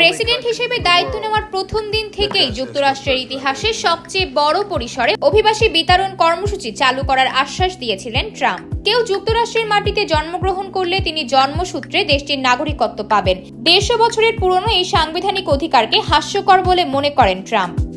President হিসেবে দায়িত্ব নেওয়ার প্রথম দিন থেকেই যুক্তরাষ্ট্রের ইতিহাসে সবচেয়ে বড় পরিসরে অভিবাসী বিতরণ কর্মসূচি চালু করার আশ্বাস দিয়েছিলেন ট্রাম্প। কেউ যুক্তরাষ্ট্রের মাটিতে জন্মগ্রহণ করলে তিনি জন্মসূত্রে দেশটির নাগরিকত্ব পাবেন। দেড়শো বছরের পুরনো এই সাংবিধানিক অধিকারকে হাস্যকর বলে মনে করেন ট্রাম্প।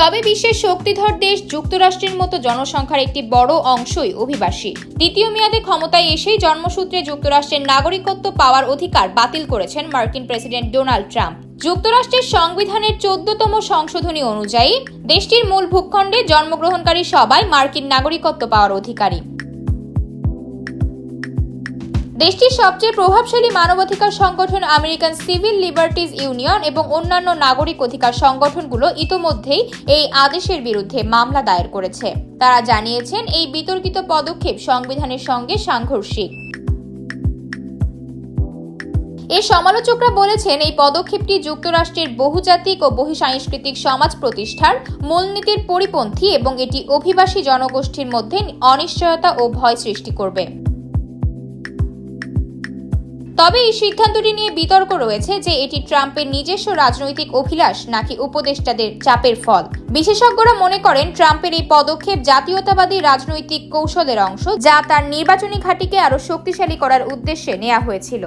তবে বিশ্বের শক্তিধর দেশ যুক্তরাষ্ট্রের মতো জনসংখ্যার একটি বড় অংশই অভিবাসী। দ্বিতীয় মেয়াদে ক্ষমতায় এসেই জন্মসূত্রে যুক্তরাষ্ট্রের নাগরিকত্ব পাওয়ার অধিকার বাতিল করেছেন মার্কিন প্রেসিডেন্ট ডোনাল্ড ট্রাম্প। যুক্তরাষ্ট্রের সংবিধানের চোদ্দতম সংশোধনী অনুযায়ী, দেশটির মূল ভূখণ্ডে জন্মগ্রহণকারী সবাই মার্কিন নাগরিকত্ব পাওয়ার অধিকারী। দেশটির সবচেয়ে প্রভাবশালী মানবাধিকার সংগঠন আমেরিকান সিভিল লিবার্টিজ ইউনিয়ন এবং অন্যান্য নাগরিক অধিকার সংগঠনগুলো ইতোমধ্যেই এই আদেশের বিরুদ্ধে মামলা দায়ের করেছে। তারা জানিয়েছেন, এই বিতর্কিত পদক্ষেপ সংবিধানের সঙ্গে সাংঘর্ষিক। এর সমালোচকরা বলেছেন, এই পদক্ষেপটি যুক্তরাষ্ট্রের বহুজাতিক ও বহুসাংস্কৃতিক সমাজ প্রতিষ্ঠার মূলনীতির পরিপন্থী এবং এটি অভিবাসী জনগোষ্ঠীর মধ্যে অনিশ্চয়তা ও ভয় সৃষ্টি করবে। তবে এই সিদ্ধান্তটি নিয়ে বিতর্ক রয়েছে যে এটি ট্রাম্পের নিজস্ব রাজনৈতিক অভিলাষ নাকি উপদেষ্টাদের চাপের ফল। বিশেষজ্ঞরা মনে করেন, ট্রাম্পের এই পদক্ষেপ জাতীয়তাবাদী রাজনৈতিক কৌশলের অংশ, যা তার নির্বাচনী ঘাঁটিকে আরও শক্তিশালী করার উদ্দেশ্যে নেওয়া হয়েছিল।